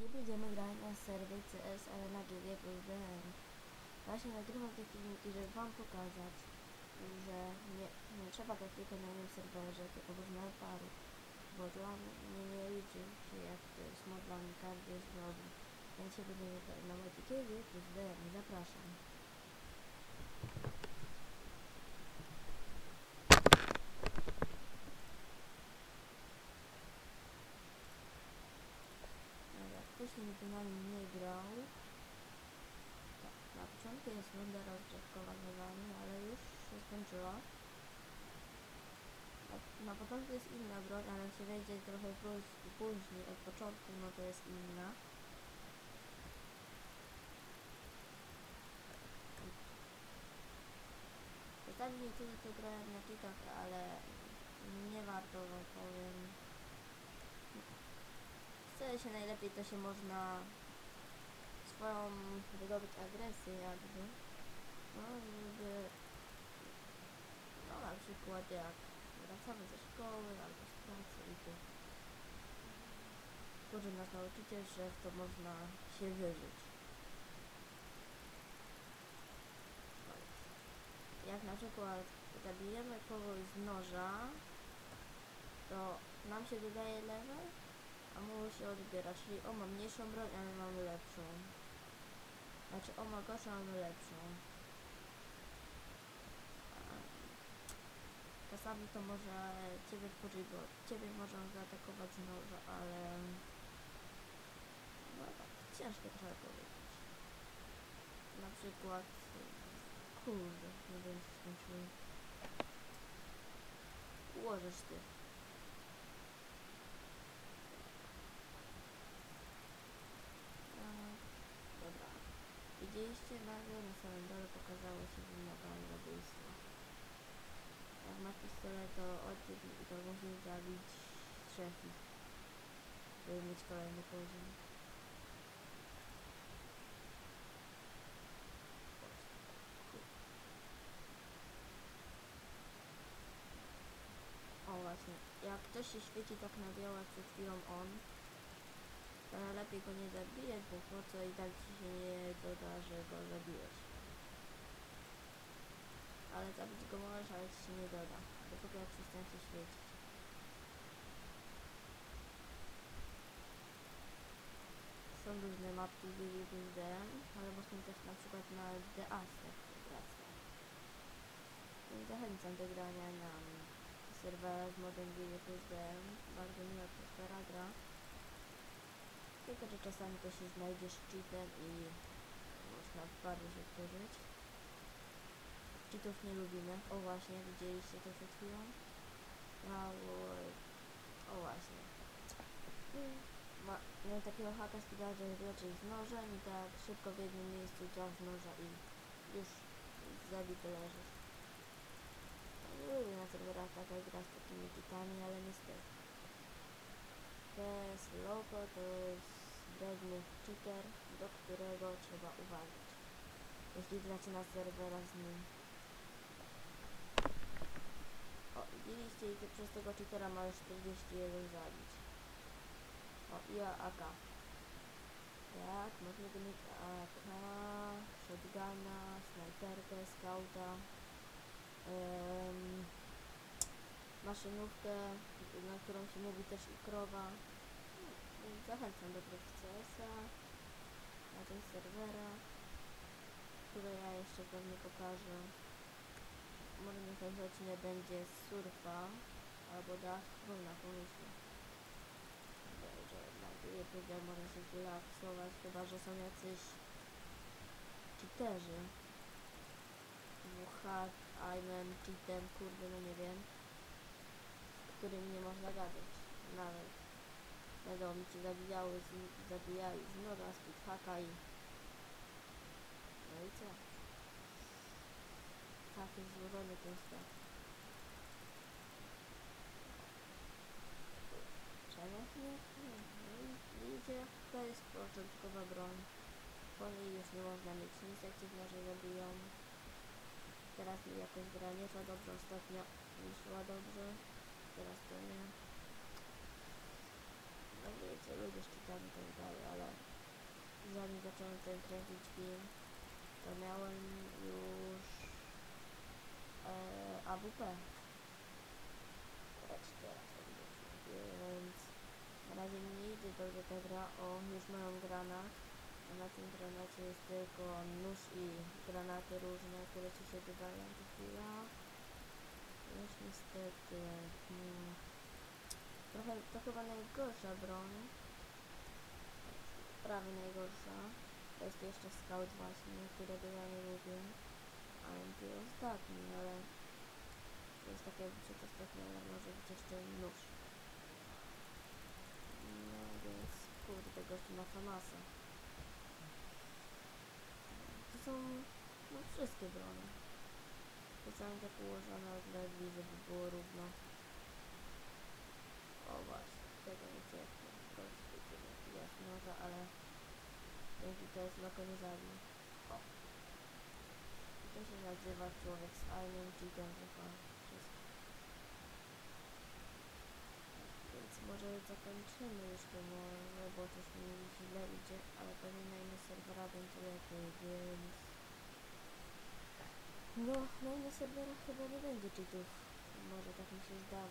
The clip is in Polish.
Dzisiaj będziemy grać na serwie CS GG plus DM. Właśnie nagrywam te filmiki, żeby wam pokazać, że nie, nie trzeba tak tylko na jednym serwerze, tylko można na paru. Bo dla mnie nie liczy się jak to jest mod każdy jest drogi. Więc się będziemy grać na plus DM. Zapraszam. Ktoś na nie grał. Tak, na początku jest runda rozgrzewkowa z nowami, ale już się skończyła. Na, początku jest inna broń, ale jak się wejdzie trochę póź- później, od początku, no to jest inna. Niektórzy to grają na cheatach, ale nie warto, wam powiem. Chce się najlepiej, to się można swoją wydobyć agresję jakby. No, żeby no na przykład jak wracamy ze szkoły albo z pracy i tu może nas nauczycie, że w to można się wyżyć. Jak na przykład zabijemy kogoś z noża, to nam się dodaje level, a mu się odbiera, czyli on ma mniejszą broń, a my mamy lepszą. Znaczy on ma gorszą, a my lepszą. Czasami to może ciebie wkurzyć, bo ciebie może zaatakować noża, ale no tak, ciężko trochę powiedzieć. Na przykład kurde, nie wiem co skończyłem. Ułożysz ty. A, Dobra. Na samym dole pokazało się wymagane zabójstwo. Jak masz pistolet to odciąć i to musisz zabić trzech ich, żeby mieć kolejny poziom. O właśnie, jak ktoś się świeci tak na biało jak przed chwilą on, to najlepiej go nie zabijać, bo po co i tak ci się nie doda, że go zabiłeś. Ale zabić go możesz, ale ci się nie doda. Dopóki jak przestanie świecić. Są różne mapki w GGPSDM, ale właśnie też na przykład na The Aztec wracam. Więc zachęcam do grania na serwerze z modem GGPSDM. Bardzo miła atmosfera gra. Tylko, że czasami to się znajdziesz cheatem i można bardzo się wkurzyć. Cheatów nie lubimy. O właśnie, widzieliście to przed chwilą? Mało... O właśnie. Ma, miałem takiego haka speeda, że leczył z nożem i tak szybko w jednym miejscu dział z noża i już zabity leżysz. Nie lubię na serwerach taka gra z takimi cheatami, ale niestety. PS Logo to jest drewny cheater, do którego trzeba uważać. Jeśli gracie na serwerach z nim. O, widzieliście i przez tego cheatera możesz 41 zabić. O, i AK. Tak, można go mieć AK, shotguna, snajperkę, skauta, maszynówkę, na którą się mówi też i krowa. Zachęcam do gry w CS-a, na część serwera, które ja jeszcze pewnie pokażę. Może następny odcinek będzie surfa albo dach, na pomyśle. Że na YouTube można się zrelaksować, chyba że są jacyś cheaterzy. Hack, Iman, cheatem, kurde, no nie wiem. Z którymi nie można gadać. Nawet. Wiadomo, cię zabijały, z, zabijali z noga, z haka i... No i co? Tak jest złożony ten świat. Czemu? Nie. No i Widzicie? To jest początkowa broń. Po niej już nie można mieć nic, jak cię w noże zabiją. Teraz mi jakoś gra nie szła dobrze, ostatnio nie szła dobrze. Teraz to nie. no wiecie, ludzie z cheatami i tak dalej, ale zacząłem ten kręcić film, to miałem już e, AWP. Lecz teraz więc na razie nie idzie dobrze ta gra. O, już mają granat. A na tym granacie jest tylko nóż i granaty różne, które ci się dodają co chwila. Już niestety. Hmm, trochę, to chyba najgorsza broń. Prawie najgorsza. To jest jeszcze scout właśnie, którego ja nie lubię. A MP ostatni, ale to jest takie przedostatnie, ale może być jeszcze nóż. No więc kurde, tego jeszcze ma Famasa. To są no wszystkie brony. Specjalnie tak ułożone od lewli, żeby było równo. O właśnie, tego nie cierpię. To jest jasnoza, ale dzięki to jest lokalizacji. O. I to się nazywa człowiek z fajnym cheatem, chyba. Więc może zakończymy już to może, bo coś mi źle idzie, ale pewnie na innych serwerach będzie lepiej, więc... No, na innych serwerach chyba nie będzie cheatów. Może tak mi się zdawać.